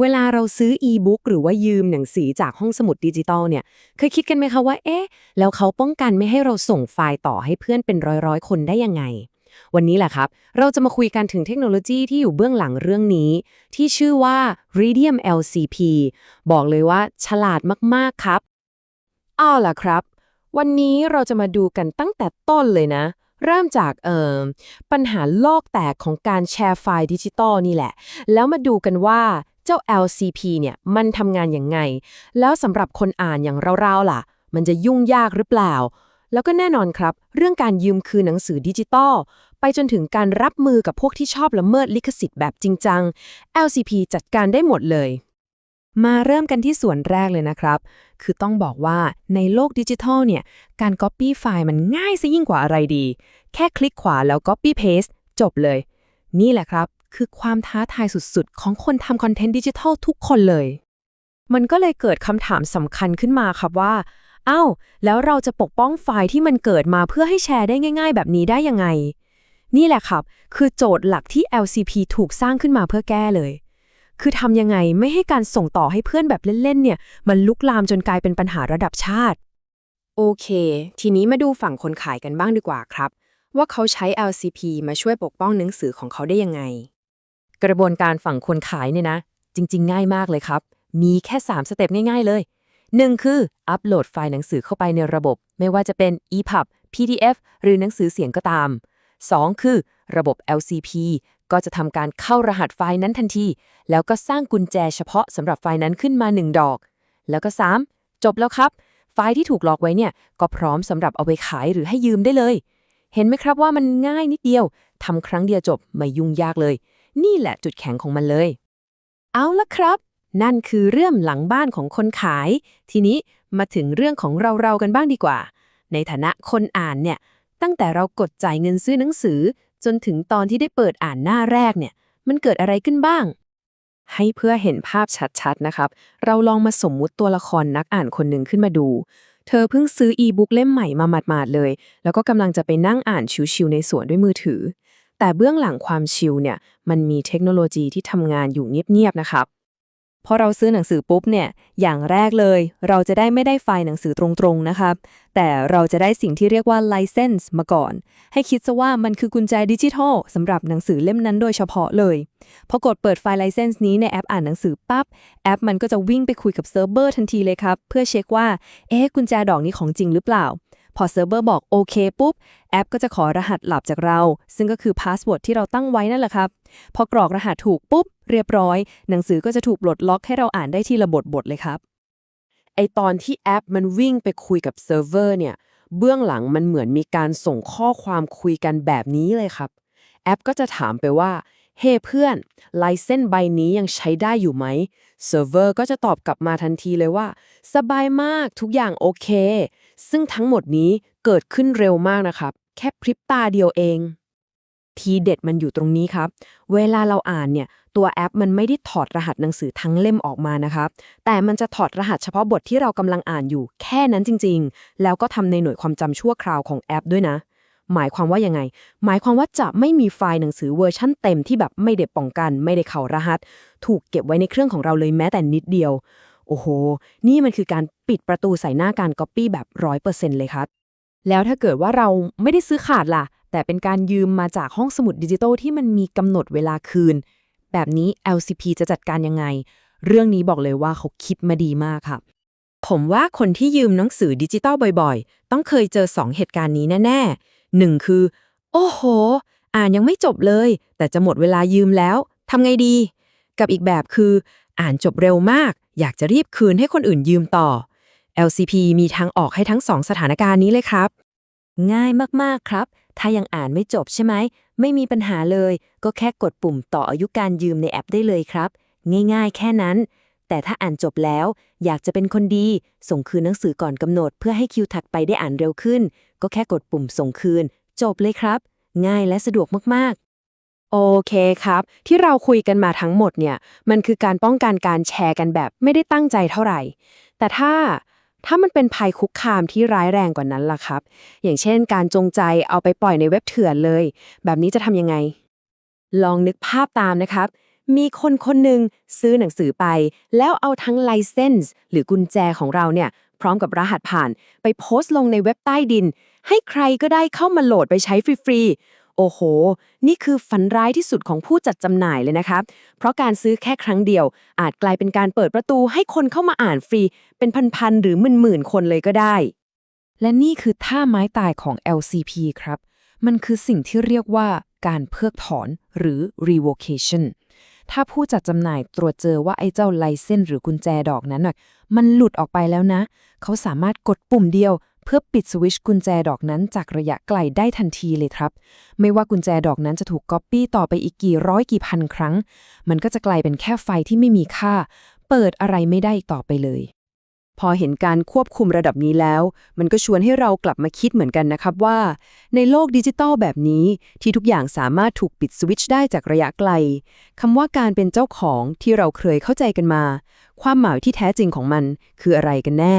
เวลาเราซื้ออีบุ๊กหรือว่ายืมหนังสือจากห้องสมุดดิจิตอลเนี่ย เคยคิดกันไหมคะว่า เอ๊ะ แล้วเขาป้องกันไม่ให้เราส่งไฟล์ต่อให้เพื่อนเป็นร้อยๆ คนได้ยังไง วันนี้แหละครับ เราจะมาคุยกันถึงเทคโนโลยีที่อยู่เบื้องหลังเรื่องนี้ ที่ชื่อว่า Radium LCP บอกเลยว่า ฉลาดมากๆครับเอาล่ะครับ วันนี้เราจะมาดูกันตั้งแต่ต้นเลยนะเริ่มจากเอ่อปัญหาโลกแตกของการแชร์ไฟล์ดิจิตอลนี่แหละ แล้วมาดูกันว่า เจ้า LCP เนี่ยมันทำงานอย่างไง แล้วสำหรับคนอ่านอย่างเราๆล่ะ มันจะยุ่งยากหรือเปล่า แล้วก็แน่นอนครับ เรื่องการยืมคืนหนังสือดิจิตอลไปจนถึงการรับมือกับพวกที่ชอบละเมิดลิขสิทธิ์แบบจริงจัง LCP จัดการได้หมดเลย มาเริ่มกันที่ส่วนแรกเลยนะครับ คือต้องบอกว่าในโลกดิจิทัลเนี่ยการ Copy ไฟล์มันง่ายซะยิ่งกว่าอะไรดี แค่คลิกขวาแล้ว Copy Paste จบเลย นี่แหละครับ คือความท้าทายสุดๆ ของคนทำคอนเทนต์ดิจิทัลทุกคนเลย มันก็เลยเกิดคำถามสำคัญขึ้นมาครับว่าอ้าวแล้วเราจะปกป้องไฟล์ที่มันเกิดมาเพื่อให้แชร์ได้ง่าย ๆ แบบนี้ได้ยังไง นี่แหละครับ คือโจทย์หลักที่ LCP ถูกสร้างขึ้นมาเพื่อแก้เลย คือทำยังไงไม่ให้การส่งต่อให้เพื่อนแบบเล่นๆ เนี่ย มันลุกลามจนกลายเป็นปัญหาระดับชาติ โอเค ทีนี้มาดูฝั่งคนขายกันบ้างดีกว่าครับ ว่าเขาใช้ LCP มาช่วยปกป้องหนังสือของเขาได้ยังไง กระบวนการฝั่งคนขายเนี่ยนะ จริง ๆ ง่ายมากเลยครับ มีแค่ 3 สเต็ปง่าย ๆ เลย 1. คืออัปโหลดไฟล์หนังสือเข้าไปในระบบ ไม่ว่าจะเป็น EPUB PDF หรือหนังสือเสียงก็ตาม 2. คือ ระบบ LCP ก็จะทำการเข้ารหัสไฟล์นั้นทันที แล้วก็สร้างกุญแจเฉพาะสำหรับไฟล์นั้นขึ้นมา 1 ดอก แล้วก็ 3. จบแล้วครับ ไฟล์ที่ถูกหลอกไว้เนี่ย ก็พร้อมสำหรับเอาไปขายหรือให้ยืมได้เลย เห็นไหมครับว่ามันง่ายนิดเดียวทำครั้งเดียวจบไม่ยุ่งยากเลย นี่แหละจุดแข็งของมันเลย เอาละครับ นั่นคือเรื่องหลังบ้านของคนขาย ทีนี้มาถึงเรื่องของเราๆกันบ้างดีกว่า ในฐานะคนอ่านเนี่ย ตั้งแต่เรากดจ่ายเงินซื้อหนังสือ จนถึงตอนที่ได้เปิดอ่านหน้าแรกเนี่ย มันเกิดอะไรขึ้นบ้าง ให้เพื่อเห็นภาพชัดๆนะครับ เราลองมาสมมุติตัวละครนักอ่านคนหนึ่งขึ้นมาดูเธอเพิ่งซื้ออีบุ๊กเล่มใหม่มาหมาดๆเลย แล้วก็กำลังจะไปนั่งอ่านชิวๆในสวนด้วยมือถือ แต่เบื้องหลังความชิลเนี่ยมันมีเทคโนโลยีที่ทำงานอยู่เงียบๆนะครับพอเราซื้อหนังสือปุ๊บเนี่ย อย่างแรกเลย เราจะได้ไม่ได้ไฟล์หนังสือตรงๆ นะครับ แต่เราจะได้สิ่งที่เรียกว่า license มาก่อน ให้คิดซะว่ามันคือกุญแจดิจิทัลสำหรับหนังสือเล่มนั้นโดยเฉพาะเลย พอกดเปิดไฟล์ license นี้ในแอปอ่านหนังสือปั๊บ แอปมันก็จะวิ่งไปคุยกับเซิร์ฟเวอร์ทันทีเลยครับ เพื่อเช็คว่า เอ๊ะ กุญแจดอกนี้ของจริงหรือเปล่า พอเซิร์ฟเวอร์บอกโอเคปุ๊บ ปก็จะขอรหัสลับจากเรา ซึ่งก็คือพาสเวิร์ดที่เราตั้งไว้นั่นแหละครับ พอกรอกรหัสถูกปุ๊บ เรียบร้อย หนังสือก็จะถูกปลดล็อกให้เราอ่านได้ทีละบทบทเลยครับ ไอตอนที่แอปมันวิ่งไปคุยกับเซิร์ฟเวอร์เนี่ย เบื้องหลังมันเหมือนมีการส่งข้อความคุยกันแบบนี้เลยครับ แอปก็จะถามไปว่า เฮ้เพื่อนไลเซนใบนี้ยังใช้ได้อยู่ไหม เซิร์ฟเวอร์ก็จะตอบกลับมาทันทีเลยว่า สบายมาก ทุกอย่างโอเค ซึ่งทั้งหมดนี้เกิดขึ้นเร็วมากนะครับ แค่พริบตาเดียวเอง ทีเด็ดมันอยู่ตรงนี้ครับ เวลาเราอ่านเนี่ย ตัวแอปมันไม่ได้ถอดรหัสหนังสือทั้งเล่มออกมานะครับ แต่มันจะถอดรหัสเฉพาะบทที่เรากำลังอ่านอยู่ แค่นั้นจริง ๆ แล้วก็ทำในหน่วยความจำชั่วคราวของแอปด้วยนะหมายความว่ายังไง หมายความว่าจะไม่มีไฟล์หนังสือเวอร์ชั่นเต็มที่แบบไม่ได้ป้องกัน ไม่ได้เข้ารหัส ถูกเก็บไว้ในเครื่องของเราเลยแม้แต่นิดเดียว โอ้โห นี่มันคือการปิดประตูใส่หน้าการก๊อปปี้แบบร้อยเปอร์เซ็นต์เลยครับ แล้วถ้าเกิดว่าเราไม่ได้ซื้อขาดล่ะ แต่เป็นการยืมมาจากห้องสมุดดิจิตอลที่มันมีกำหนดเวลาคืน แบบนี้ LCP จะจัดการยังไง เรื่องนี้บอกเลยว่าเขาคิดมาดีมากค่ะ ผมว่าคนที่ยืมหนังสือดิจิตอลบ่อยๆ ต้องเคยเจอ 2 เหตุการณ์นี้แน่ๆหนึ่งคือ โอ้โห อ่านยังไม่จบเลย แต่จะหมดเวลายืมแล้วทำไงดี กับอีกแบบคือ อ่านจบเร็วมาก อยากจะรีบคืนให้คนอื่นยืมต่อ LCP มีทางออกให้ทั้งสองสถานการณ์นี้เลยครับ ง่ายมากๆครับ ถ้ายังอ่านไม่จบใช่ไหม ไม่มีปัญหาเลย ก็แค่กดปุ่มต่ออายุการยืมในแอปได้เลยครับ ง่ายๆ แค่นั้น แต่ถ้าอ่านจบแล้ว อยากจะเป็นคนดี ส่งคืนหนังสือก่อนกำหนด เพื่อให้คิวถัดไปได้อ่านเร็วขึ้น ก็แค่กดปุ่มส่งคืน จบเลยครับ ง่ายและสะดวกมากๆโอเคครับ ที่เราคุยกันมาทั้งหมดเนี่ย มันคือการป้องกันการแชร์กันแบบไม่ได้ตั้งใจเท่าไหร่ แต่ถ้า ถ้ามันเป็นภัยคุกคามที่ร้ายแรงกว่านั้นล่ะครับ อย่างเช่น การจงใจเอาไปปล่อยในเว็บเถื่อนเลย แบบนี้จะทำยังไง ลองนึกภาพตามนะครับ มีคนคนหนึ่งซื้อหนังสือไป แล้วเอาทั้งไลเซนส์หรือกุญแจของเราเนี่ย พร้อมกับรหัสผ่าน ไปโพสต์ลงในเว็บใต้ดิน ให้ใครก็ได้เข้ามาโหลดไปใช้ฟรีๆ โอ้โห นี่คือฝันร้ายที่สุดของผู้จัดจำหน่ายเลยนะครับเพราะการซื้อแค่ครั้งเดียว อาจกลายเป็นการเปิดประตูให้คนเข้ามาอ่านฟรี เป็นพันๆหรือหมื่นๆคนเลยก็ได้ และนี่คือท่าไม้ตายของ LCP ครับ มันคือสิ่งที่เรียกว่าการเพิกถอนหรือ revocation ถ้าผู้จัดจำหน่ายตรวจเจอว่าไอ้เจ้าไลเซนหรือกุญแจดอกนั้นน่ะมันหลุดออกไปแล้วนะ เขาสามารถกดปุ่มเดียว เพื่อปิดสวิตช์กุญแจดอกนั้นจากระยะไกลได้ทันทีเลยครับ ไม่ว่ากุญแจดอกนั้นจะถูกก๊อปปี้ต่อไปอีกกี่ร้อยกี่พันครั้ง มันก็จะกลายเป็นแค่ไฟที่ไม่มีค่า เปิดอะไรไม่ได้อีกต่อไปเลย พอเห็นการควบคุมระดับนี้แล้ว มันก็ชวนให้เรากลับมาคิดเหมือนกันนะครับว่า ในโลกดิจิตอลแบบนี้ที่ทุกอย่างสามารถถูกปิดสวิตช์ได้จากระยะไกลคำว่าการเป็นเจ้าของที่เราเคยเข้าใจกันมา ความหมายที่แท้จริงของมันคืออะไรกันแน่